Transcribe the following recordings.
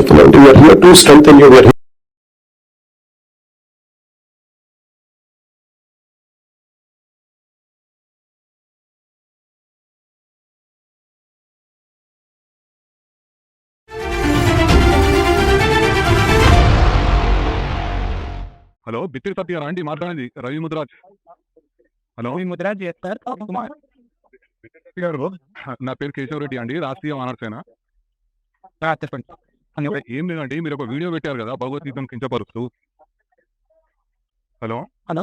చెప్తున్నాను we are here to strength you we are hello Bithiri Satya అండి మాట్లాడండి Ravi Mudiraj hello Mudiraj గారు నా పేరు కేశవ్ రెడ్డి అండి రాష్ట్రీయ వానర్సేన చెప్పండి ఏం లేదండి మీరు ఒక వీడియో పెట్టారు కదా భగవద్గీతను కించపరుస్తూ. హలో? హలో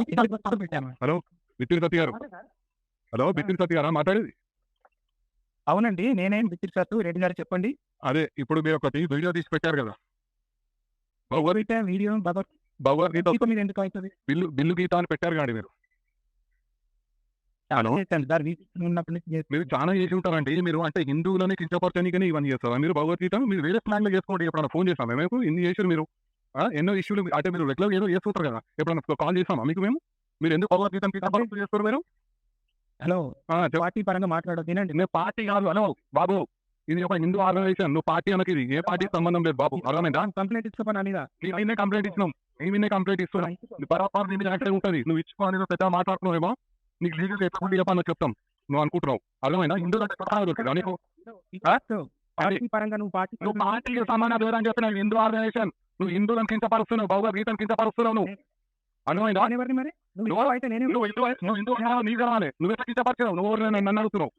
పెట్టాను. బిత్తిరి సత్య గారు. హలో బిత్తిరి సత్య గారా మాట్లాడేది? అవునండి నేనేం బిత్తిరి సార్ రెడ్డి గారు చెప్పండి. అదే ఇప్పుడు మీరు ఒకటి వీడియో తీసి పెట్టారు కదా. Bhagavadgita video Bhagavadgita bill bill Gita అని పెట్టారు కానీ మీరు హలో చేస్తాను సార్ వీటి ఉన్నప్పటి నుంచి చేస్తాను. మీరు చాలా చేసి ఉంటారండి. మీరు అంటే హిందువులని కించపరచడానికి ఇవన్నీ చేస్తారా. మీరు భగవద్గీత మీరు వేరే ప్లాన్లో చేసుకోండి. ఎప్పుడైనా ఫోన్ చేస్తాం. మేము ఇన్ని చేసారు మీరు? ఎన్నో ఇష్యూలు అంటే మీరు రెగ్యులర్ ఏదో చేస్తుంటారు కదా. ఎప్పుడైనా కాల్ చేస్తామా మీకు మేము? మీరు ఎందుకు కించపరుస్తూ చేస్తారు మీరు? హలో పార్టీ పరంగా మాట్లాడదు నేను పార్టీ కాదు. హలో బాబు. ఇది ఒక హిందూ ఆర్గనైజేషన్. నువ్వు పార్టీ అనకి ఇది. ఏ పార్టీ సంబంధం లేదు బాబు. అర్థమైందా? కంప్లైంట్ అనేది నీ అయినే కంప్లైంట్ ఇచ్చినాం ఏమినే కంప్లైంట్ ఇస్తున్నాం. బరాబర్ నీ మీద యాక్షన్ ఉంటుంది. నువ్వు ఇచ్చుకోవాలి పెద్ద మాట్లాడుతున్నావేమో? నీకు లీగల్ ఎప్పుడు చెప్పాలో చెప్తాం. నువ్వు అనుకుంటున్నావు. అర్థమైనా హిందువులు అంటే నీకు పరంగా నువ్వు పార్టీ నువ్వు పార్టీకి సమాన వివరం చెప్తున్నావు హిందూ ఆర్గనైజేషన్. నువ్వు హిందువులను కించపరుస్తున్నావు. భగవద్గీతను కించపరుస్తున్నావు నువ్వు. అర్థమైందా? మరి? అయితే నేనే నువ్వు హిందూ నువ్వు హిందూ నీ జనాలే నువ్వు ఎట్లా కించపరిచావు నువ్వు ఎవరు నన్ను నన్ను అడుగుతున్నావు?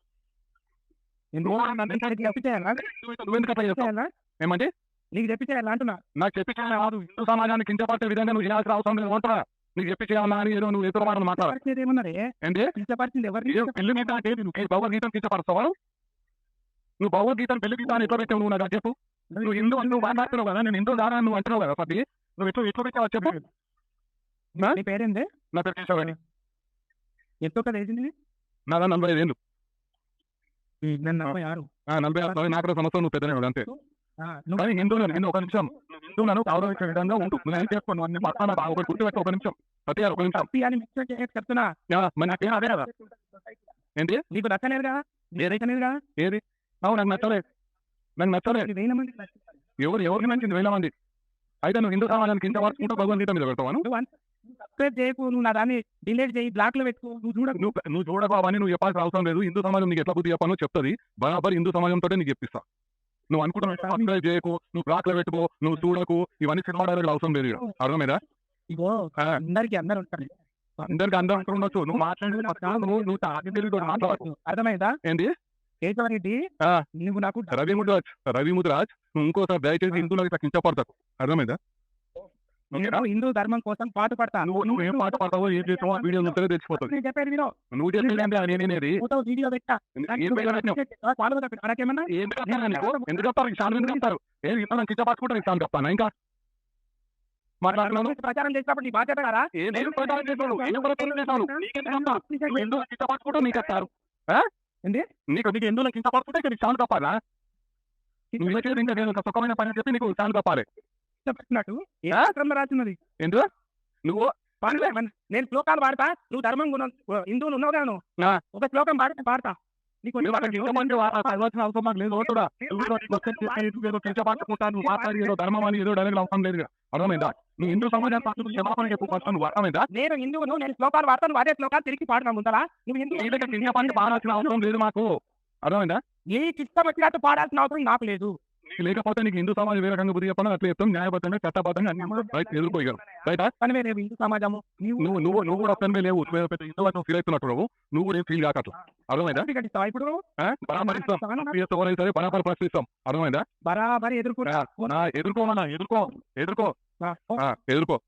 ఎందుకు? నన్ను నీకు? ఏమంటే నీకు చెప్పి చేయాలా అంటున్నా? నాకు చెప్పి చేయాలి కాదు. హిందూ సమాజాన్ని కించపరిచే విధంగా నువ్వు చేయాల్సిన అవసరం లేదు. అంటారా నీకు చెప్పి చేయాలా అని ఏదో నువ్వు ఎదురు మాటలు మాట్లాడాలి. ఏమన్నారే ఏంటి కించపరిచింది పెళ్ళి అంటే? నువ్వు భగవద్గీతను కించపరుస్తావా నువ్వు భగవద్గీతను పెళ్ళి గీత అని ఎట్లా పెట్టావు నువ్వు నాకు చెప్పు. నువ్వు హిందూ అని నువ్వు మాట్లాడుతున్నావు కదా నేను హిందూ దారా అని నువ్వు అంటున్నావు కదా పది నువ్వు ఎట్లా ఎట్లా పెట్టావు చెప్పు. నీ పేరేంది? నా పేరు కేశవ్ రెడ్డి ఎంతో కదా వేసింది నా నలభై ఐదు ఏళ్ళు. నలభై ఆరు. నలభై ఆరు నాలుగు సంవత్సరం నువ్వు పెద్దనే అంతే. నువ్వు కానీ హిందువులను నేను ఒక నిమిషం. నువ్వు హిందువులను గౌరవించే విధంగా ఉంటు ఏం చేసుకోను అన్ని పక్కన ఒక గుర్తుపెట్టు ఒక నిమిషం. గారు, ఒక నిమిషం. అని చెప్తున్నా. నాకేం అదే కదా? ఏంటి? నీకు నచ్చలేదుగా నచ్చలేదుగా ఏది? అవును నాకు నచ్చలే నాకు నచ్చలే ఇది వేల మంది ఎవరు ఎవరికి నచ్చింది వేల మంది? అయితే నువ్వు హిందూ సమాజానికి ఇంత వరకు భగవద్గీత మీద పెడతావా సబ్స్క్రైబ్ చేయకు నువ్వు నా దాన్ని డిలీట్ చేయి బ్లాక్లో పెట్టుకో నువ్వు చూడకు. నువ్వు నువ్వు చూడబాబు అని నువ్వు చెప్పాల్సిన అవసరం లేదు. హిందూ సమాజం నీకు ఎట్లా బుద్ధి చెప్పానో చెప్తుంది. బరాబర్ హిందూ సమాజంతో నీకు చెప్పిస్తా. నువ్వు అనుకుంటున్నావు చేయకు నువ్వు బ్లాక్లో పెట్టుకో నువ్వు చూడకు ఇవన్నీ సినిమా డైరెక్ట్ అవసరం లేదు. అర్థమైందా? ఇగో. అందరికి అందరు ఉంటారు. అందరికి అందరూ అంటూ ఉండొచ్చు. నువ్వు మాట్లాడేది నువ్వు తాగి అర్థమైందా? ఏంటి కేశవరెడ్డి. నువ్వు నాకు రవి ముద్రాజ్ రవి ముద్రాజ్ నువ్వు ఇంకోసారి దయచేసి హిందువులకు కించపడతావు అర్థమైందా? నేను హిందూ ధర్మం కోసం పాటు పడతా నువ్వు నువ్వు ఏం పాట పాడతావో ఏం చేస్తావో ఆ వీడియో నువ్వు తెచ్చిపోతుంది నేను చెప్పేది వినో. నువ్వు చేసేది ఫోటో వీడియో పెట్టా. ఏం పెట్టినావు? ఫాలో నాకేమన్నా? ఏం చెప్తారా నీకు? ఎందుకు చెప్తారు ఇష్టాలు ఎందుకు చెప్తారు. ఏం ఇస్తాను? కించపరచుకుంటారు ఇస్తాను చెప్తాను. ఇంకా? మాట్లాడుతున్నాను ప్రచారం చేసినప్పుడు నీ బాధ్యత కదా? ఏం ఏం ప్రచారం చేస్తాను ఏం ప్రచారం చేస్తాను నీకెందుకు ఎందుకు కించపరచుకుంటావు నీకు ఆ? ఏంటి? నీకు నీకు చాలు తప్పాలా నువ్వు ఇంకా? నేను సుఖమైన పని చెప్పి నీకు చెప్పినట్టు ఏ ఎందుకు? నువ్వు? మన- నేను శ్లోకాలు పాడతా నువ్వు ధర్మం గుణ హిందువులు ఉన్నావు కదా నువ్వు. ఒక శ్లోకం పాడితే పాడతా. లేదు ధర్మం అని ఏదో అవసరం అర్థమైందా? నువ్వు హిందూ సమాజాన్ని క్షమాపణ నువ్వు అర్థమైందా? నేను హిందువును నేను శ్లోకాలు అదే శ్లోకాలు తిరిగి పాడతాను ముందరా. నువ్వు హిందూ పాడాల్సిన అవసరం లేదు మాకు. అర్థమైందా? నీకు ఇష్టం వచ్చినట్టు పాడాల్సిన అవసరం నాకు లేదు. లేకపోతే నీకు హిందూ సమాజం వేరే రకంగా బుద్ధి చెప్పాలి అట్లా చెప్తాం. న్యాయబద్ధంగా చట్టబద్ధంగా అన్ని రైట్ ఎదుర్కోగలరు రైటా? హిందూ సమాజము. నీవు నువ్వు నువ్వు నువ్వు కూడా ఒక్కనివే లేవు. పెద్ద హిందూ నువ్వు ఫీల్ అవుతున్నట్టు నువ్వు. నువ్వు కూడా ఏం ఫీల్ కాకట్లా అర్థమైందా? ఇప్పుడు సరే బరాబర్ ప్రశ్నిస్తాం. అర్థమైందా? బరాబరి ఎదుర్కోమన్నా ఎదుర్కో ఎదుర్కో. ఆ, ఎదుర్కో.